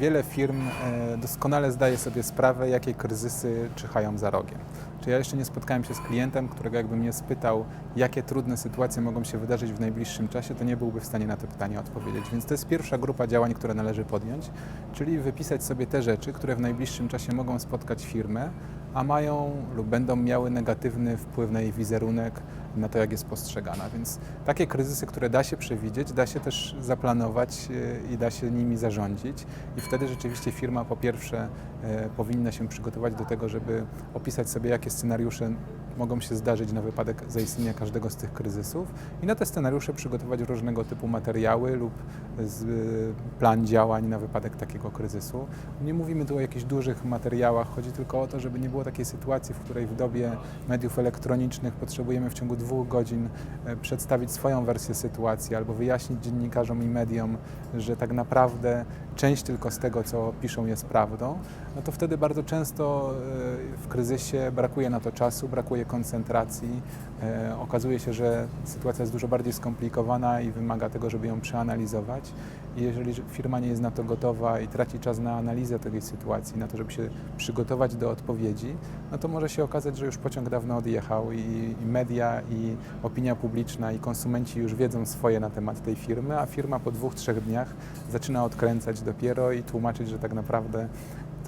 wiele firm e, doskonale zdaje sobie sprawę, jakie kryzysy czyhają za rogiem. Czy ja jeszcze nie spotkałem się z klientem, którego jakby mnie spytał, jakie trudne sytuacje mogą się wydarzyć w najbliższym czasie, to nie byłby w stanie na to pytanie odpowiedzieć. Więc to jest pierwsza grupa działań, które należy podjąć, czyli wypisać sobie te rzeczy, które w najbliższym czasie mogą spotkać firmę, a mają lub będą miały negatywny wpływ na jej wizerunek, na to, jak jest postrzegana. Więc takie kryzysy, które da się przewidzieć, da się też zaplanować e, i da się nimi zarządzić. I wtedy rzeczywiście firma po pierwsze e, powinna się przygotować do tego, żeby opisać sobie, jakie scenariusze mogą się zdarzyć na wypadek zaistnienia każdego z tych kryzysów i na te scenariusze przygotować różnego typu materiały lub e, plan działań na wypadek takiego kryzysu. Nie mówimy tu o jakichś dużych materiałach, chodzi tylko o to, żeby nie było takiej sytuacji, w której w dobie mediów elektronicznych potrzebujemy w ciągu dwóch godzin e, przedstawić swoją wersję sytuacji albo wyjaśnić dziennikarzom i mediom, że tak naprawdę część tylko z tego, co piszą, jest prawdą, no to wtedy bardzo często e, w kryzysie brakuje na to czasu, brakuje koncentracji. E, Okazuje się, że sytuacja jest dużo bardziej skomplikowana i wymaga tego, żeby ją przeanalizować. I jeżeli firma nie jest na to gotowa i traci czas na analizę tej sytuacji, na to, żeby się przygotować do odpowiedzi, no to może się okazać, że już pociąg dawno odjechał i, i media, i opinia publiczna, i konsumenci już wiedzą swoje na temat tej firmy, a firma po dwóch, trzech dniach zaczyna odkręcać dopiero i tłumaczyć, że tak naprawdę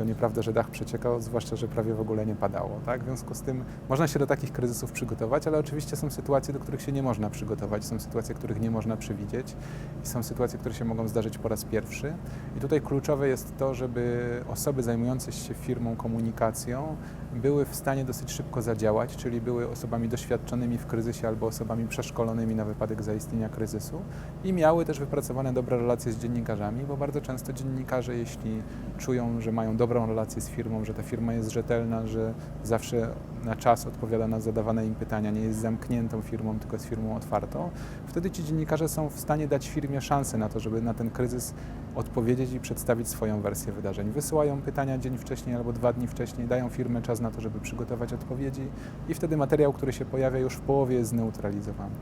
to nieprawda, że dach przeciekał, zwłaszcza, że prawie w ogóle nie padało. Tak? W związku z tym można się do takich kryzysów przygotować, ale oczywiście są sytuacje, do których się nie można przygotować, są sytuacje, których nie można przewidzieć i są sytuacje, które się mogą zdarzyć po raz pierwszy. I tutaj kluczowe jest to, żeby osoby zajmujące się firmą komunikacją były w stanie dosyć szybko zadziałać, czyli były osobami doświadczonymi w kryzysie albo osobami przeszkolonymi na wypadek zaistnienia kryzysu i miały też wypracowane dobre relacje z dziennikarzami, bo bardzo często dziennikarze, jeśli czują, że mają dobrą relację z firmą, że ta firma jest rzetelna, że zawsze na czas odpowiada na zadawane im pytania, nie jest zamkniętą firmą, tylko jest firmą otwartą, wtedy ci dziennikarze są w stanie dać firmie szansę na to, żeby na ten kryzys odpowiedzieć i przedstawić swoją wersję wydarzeń. Wysyłają pytania dzień wcześniej albo dwa dni wcześniej, dają firmie czas na to, żeby przygotować odpowiedzi i wtedy materiał, który się pojawia już w połowie jest zneutralizowany.